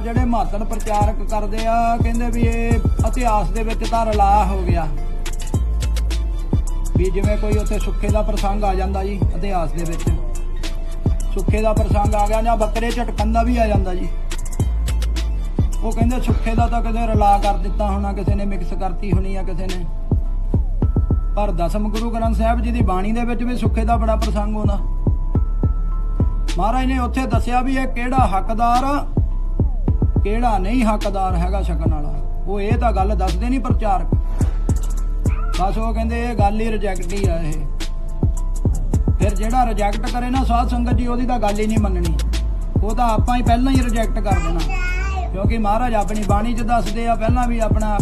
ਜਿਹੜੇ ਮਾਤੜ ਪ੍ਰਚਾਰਕ ਕਰਦੇ ਆ, ਕਹਿੰਦੇ ਵੀ ਇਹ ਇਤਿਹਾਸ ਦੇ ਵਿੱਚ ਤਾਂ ਰਲਾ ਹੋ ਗਿਆ। ਵੀ ਜਿਵੇਂ ਕੋਈ ਉੱਥੇ ਸੁੱਖੇ ਦਾ ਪ੍ਰਸੰਗ ਆ ਜਾਂਦਾ ਜੀ, ਇਤਿਹਾਸ ਦੇ ਵਿੱਚ। ਸੁੱਖੇ ਦਾ ਪ੍ਰਸੰਗ ਆ ਗਿਆ ਜਾਂ ਬੱਕਰੇ ਝਟਕਣ ਦਾ ਵੀ ਆ ਜਾਂਦਾ ਜੀ। ਉਹ ਕਹਿੰਦੇ ਸੁੱਖੇ ਦਾ ਤਾਂ ਕਿਸੇ ਰਲਾ ਕਰ ਦਿੱਤਾ ਹੋਣਾ, ਕਿਸੇ ਨੇ ਮਿਕਸ ਕਰਤੀ ਹੋਣੀ ਆ ਕਿਸੇ ਨੇ। ਪਰ ਦਸਮ ਗੁਰੂ ਗ੍ਰੰਥ ਸਾਹਿਬ ਜੀ ਦੀ ਬਾਣੀ ਦੇ ਵਿੱਚ ਵੀ ਸੁੱਖੇ ਦਾ ਬੜਾ ਪ੍ਰਸੰਗ ਆਉਂਦਾ ਮਹਾਰਾਜ ਨੇ ਉੱਥੇ ਦੱਸਿਆ ਵੀ ਇਹ ਕਿਹੜਾ ਹੱਕਦਾਰ ਕਿਹੜਾ ਨਹੀਂ ਹੱਕਦਾਰ ਹੈਗਾ ਛਕਣ ਵਾਲਾ? ਉਹ ਇਹ ਤਾਂ ਗੱਲ ਦੱਸਦੇ ਨਹੀਂ ਪ੍ਰਚਾਰਕ। ਬਸ ਉਹ ਕਹਿੰਦੇ ਇਹ ਗੱਲ ਹੀ ਰਿਜੈਕਟ ਹੀ ਆ ਇਹ। ਫਿਰ ਜਿਹੜਾ ਰਿਜੈਕਟ ਕਰੇ ਨਾ ਸਾਧ ਸੰਗਤ ਜੀ, ਉਹਦੀ ਤਾਂ ਗੱਲ ਹੀ ਨਹੀਂ ਮੰਨਣੀ। ਉਹ ਤਾਂ ਆਪਾਂ ਹੀ ਪਹਿਲਾਂ ਹੀ ਰਿਜੈਕਟ ਕਰ ਦੇਣਾ। ਕਿਉਂਕਿ ਮਹਾਰਾਜ ਆਪਣੀ ਬਾਣੀ 'ਚ ਦੱਸਦੇ ਆ, ਪਹਿਲਾਂ ਵੀ ਆਪਣਾ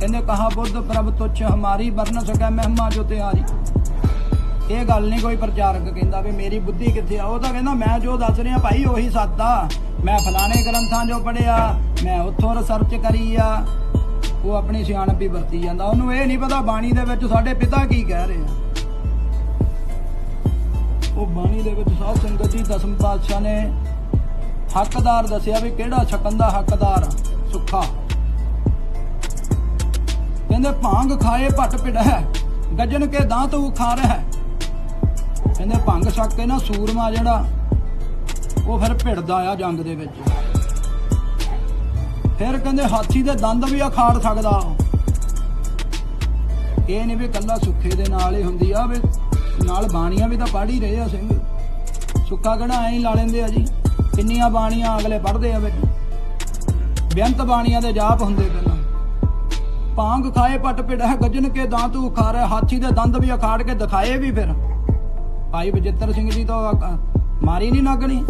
ਕਹਿੰਦੇ ਕਹਾ ਬੁੱਧ ਪ੍ਰਭ ਤੁਛ ਹਮਾਰੀ ਵਰਨ ਸਕੈ ਮਹਿਮਾ ਜੋ ਤਿਆਰੀ। ਇਹ ਗੱਲ ਨਹੀਂ ਕੋਈ ਪ੍ਰਚਾਰਕ ਕਹਿੰਦਾ ਵੀ ਮੇਰੀ ਬੁੱਧੀ ਕਿੱਥੇ ਆ। ਉਹ ਤਾਂ ਕਹਿੰਦਾ, ਮੈਂ ਜੋ ਦੱਸ ਰਿਹਾ ਭਾਈ, ਉਹੀ ਸੱਤ ਆ। ਮੈਂ ਫਲਾਣੇ ਗ੍ਰੰਥਾਂ 'ਚੋਂ ਪੜਿਆ ਮੈਂ ਉੱਥੋਂ ਰਿਸਰਚ ਕਰੀ ਆ। ਉਹ ਆਪਣੀ ਸਿਆਣਪ ਹੀ ਵਰਤੀ ਜਾਂਦਾ। ਉਹਨੂੰ ਇਹ ਨਹੀਂ ਪਤਾ ਬਾਣੀ ਦੇ ਵਿੱਚ ਸਾਡੇ ਪਿਤਾ ਕੀ ਕਹਿ ਰਹੇ ਆ। ਉਹ ਬਾਣੀ ਦੇ ਵਿੱਚ ਸਾਧ ਸੰਗਤ ਜੀ ਦਸਮ ਪਾਤਸ਼ਾਹ ਨੇ ਹੱਕਦਾਰ ਦੱਸਿਆ ਵੀ ਕਿਹੜਾ ਛਕਣ ਦਾ ਹੱਕਦਾਰ ਸੁੱਖਾ। ਕਹਿੰਦੇ, ਭਾਂਗ ਖਾਏ, ਭਟ ਪਿੜੈ ਗੱਜਣ ਕੇ ਦਾਂ ਤੂੰ ਖਾ ਰਿਹਾ ਕਹਿੰਦੇ ਭੰਗ ਛਕ ਕੇ ਨਾ ਸੂਰਮਾ ਜਿਹੜਾ, ਉਹ ਫਿਰ ਭਿੜਦਾ ਆ ਜੰਗ ਦੇ ਵਿੱਚ। ਫਿਰ ਕਹਿੰਦੇ ਹਾਥੀ ਦੇ ਦੰਦ ਵੀ ਅਖਾੜ ਸਕਦਾ ਇਹ ਨਹੀਂ ਵੀ ਕੱਲਾ ਸੁੱਖੇ ਦੇ ਨਾਲ ਹੀ ਹੁੰਦੀ ਆ, ਵੀ ਨਾਲ ਬਾਣੀਆਂ ਵੀ ਤਾਂ ਪੜ੍ਹ ਹੀ ਰਹੇ ਆ ਸਿੰਘ। ਸੁੱਖਾ ਕਿਹੜਾ ਐਂ ਹੀ ਲਾ ਲੈਂਦੇ ਆ ਜੀ, ਕਿੰਨੀਆਂ ਬਾਣੀਆਂ ਅਗਲੇ ਪੜ੍ਹਦੇ ਆ ਵਿੱਚ। ਬੇਅੰਤ ਬਾਣੀਆਂ ਦੇ ਜਾਪ ਹੁੰਦੇ ਪਹਿਲਾਂ। ਭਾਂਗ ਖਾਏ ਪਟ ਪਿੜਾ ਗੱਜਨ ਕੇ ਦਾਂ ਦਾਂਤ ਉਖਾਰੇ ਹਾਥੀ ਦੇ ਦੰਦ ਵੀ ਅਖਾੜ ਕੇ ਦਿਖਾਏ ਵੀ ਫਿਰ। ਭਾਈ ਬਜਿੱਤਰ ਸਿੰਘ ਜੀ ਤੋਂ ਅਕ- ਮਾਰੀ ਨਹੀਂ ਲੱਗਣੀ